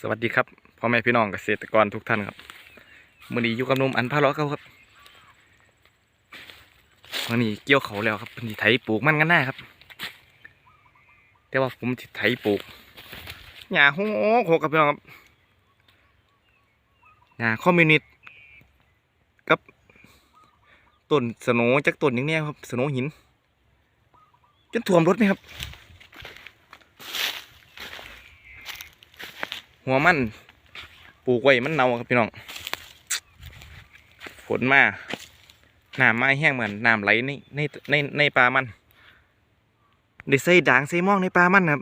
สวัสดีครับพ่อแม่พี่น้องเกษตรกรทุกท่านครับมื่อนี้อยู่กับนุ่มอันพาเลาะเขาครับมื่อนี้เกี่ยวเขาแล้วครับเพิ่นสิไถปลูกมันกันหน้าครับ แต่ว่าผมสิไถปลูกหญ้าโหกโหกครับพี่น้องครับหญ้าคอมมิวนิสต์กับต้นสโนจักต้นอย่างนี้ครับสโนหินจนท่วมรถไหมครับ หัวมันปลูกไว้มันเน่าครับพี่น้องฝนมาน้ำมาแห้งเหมือนน้ำไหลในในในในปลามันได้ใส่ด่างใส่หมองในปลามันครับ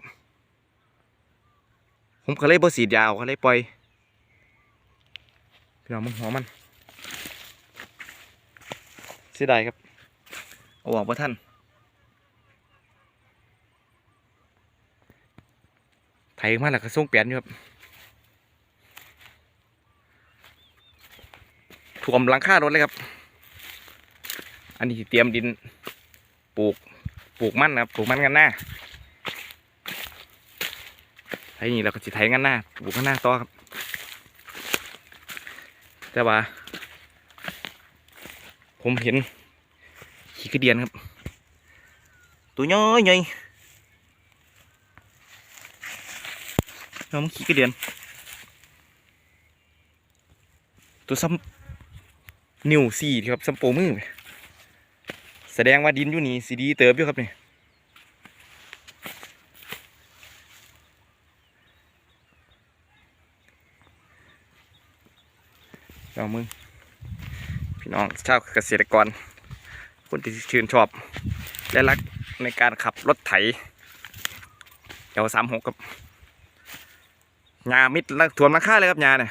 ผมก็เลยบ่สีดยาเอาก็เลยปล่อยพี่น้องมึงหัวมันเสียดายครับเอาออกมาท่านไถมาแล้วก็ส่งเปลี่ยนอยู่ครับ ท่วมหลังคารถเลยครับ อันนี้เตรียมดินปลูกปลูกมันนะครับปลูกมันกันหน้าไถนี่เราก็สิไถกันหน้าปลูกกันหน้าต่อครับแต่ว่า ผมเห็นขี้กระเดียนครับ ตัวน้อยใหญ่น้องขี้กระเดียน ตัวซ้ำ นิ้วสี่ครับสัมโปมือแสดงว่าดินอยู่นี่สีดีเติบอยู่ครับนี่เอามึงพี่น้องชาวเกษตรกร คนที่ชื่นชอบ และรักในการขับรถไถเอวสามหกครับงามิดแล้วถ่วมราคาเลยครับงาเนี่ย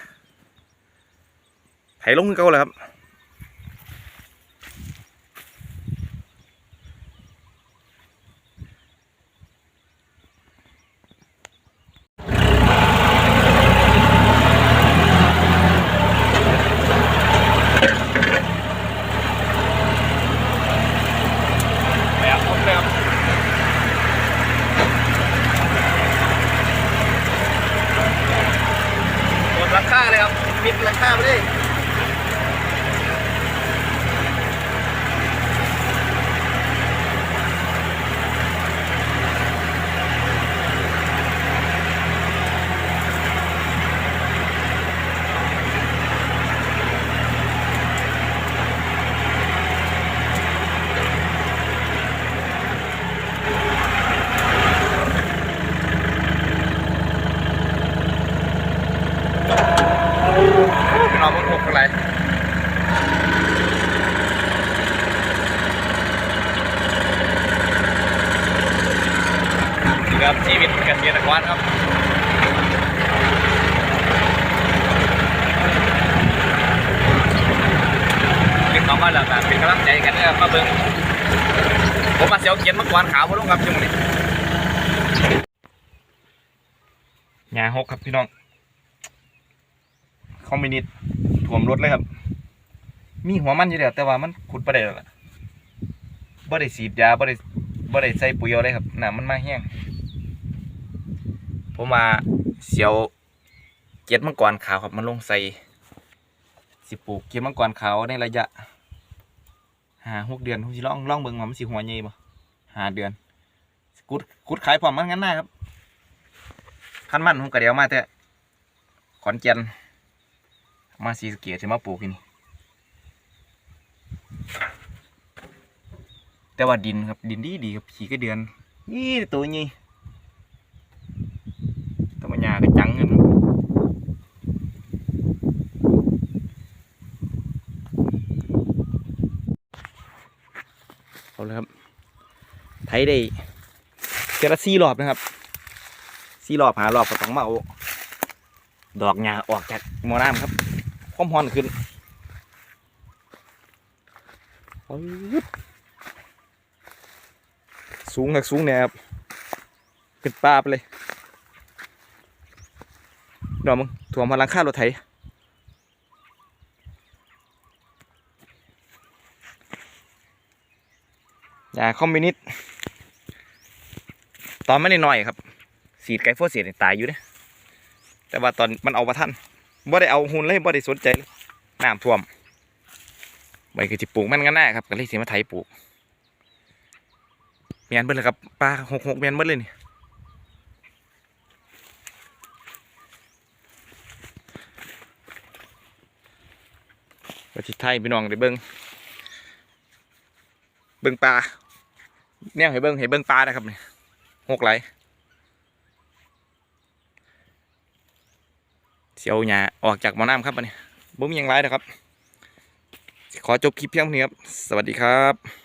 ไถลงขึ้นเก่าเลยครับผมเลยครับหมดราคา เลยครับมิดราคาไปเลยพี่น้องมันหกอะไรนี่ ครับชีวิตเกษตรกรครับเป็นของมาแล้วกันเป็นกำลังใจกันนะครับมาเบิ่งผมมาเสียวเขียนมากวานขาวมาลงครับช่วงนี้หญ้าหกครับพี่น้องคอมมินิตถ่วมรถเลยครับ มีหัวมันอยู่แล้วแต่ว่ามันขุดประเดี๋ยวล่ะบ่ได้สีดยาบ่ได้บ่ได้ใส่ปุ๋ยอาเลยครับน้ำมันมาแห้ง ผมมาเสียวเก็ดมังกรขาวครับมันลงใส่สิปลูกเก็ดมังกรขาวในระยะหาหกเดือนผมสิล่องล่องเบิ่งว่ามันสิหัวใหญ่บ่หาเดือนกุดกุดขายพร้อมมันงั้นหน้าครับพันมันผมก็เดียวมาแต่ขอนแก่นมาซีสเกียจะมาปลูกที่นี่แต่ว่าดินครับดินดีดีครับขี่ก็เดือนนี่ตัวนี้ ตัวมันยาก็จังเงินเอาเลยครับไถได้เจละสี่รอบนะครับสี่รอบหารอบก็ต้องมาเอาดอกหญ้าออกจากหมอน้ำครับความร้อนขึ้นสูงกับสูงเนี่ยครับขึ้นป้าไปเลย ดอมึงถ่วมพลังค่ารถไถยาคอมมิวนิสต์ตอนไม่ได้น้อยครับ สีดไก่โฟเสียตายอยู่เด้แต่ว่าตอนมันเอาประทันบ่ได้เอาหุ่นเลยบ่ได้สนใจเลยน้ำท่วมใบก็สิปลูกมันกันแน่ครับก็เลยสิมาไถปลูกเมียนเบิ่เลยครับปลาหกหกเมียนเบิ่เลยนี่ ก็สิไทยพี่น้องได้เบิ้งเบิ้งปลาเนี่ยให้เบิ้งให้เบิ้งปลานะครับนี่หกไหลเสียวหยาออกจากมอน้ำครับอันนี้บ่มียังไรนะครับ ขอจบคลิปเพียงเท่านี้ครับ สวัสดีครับ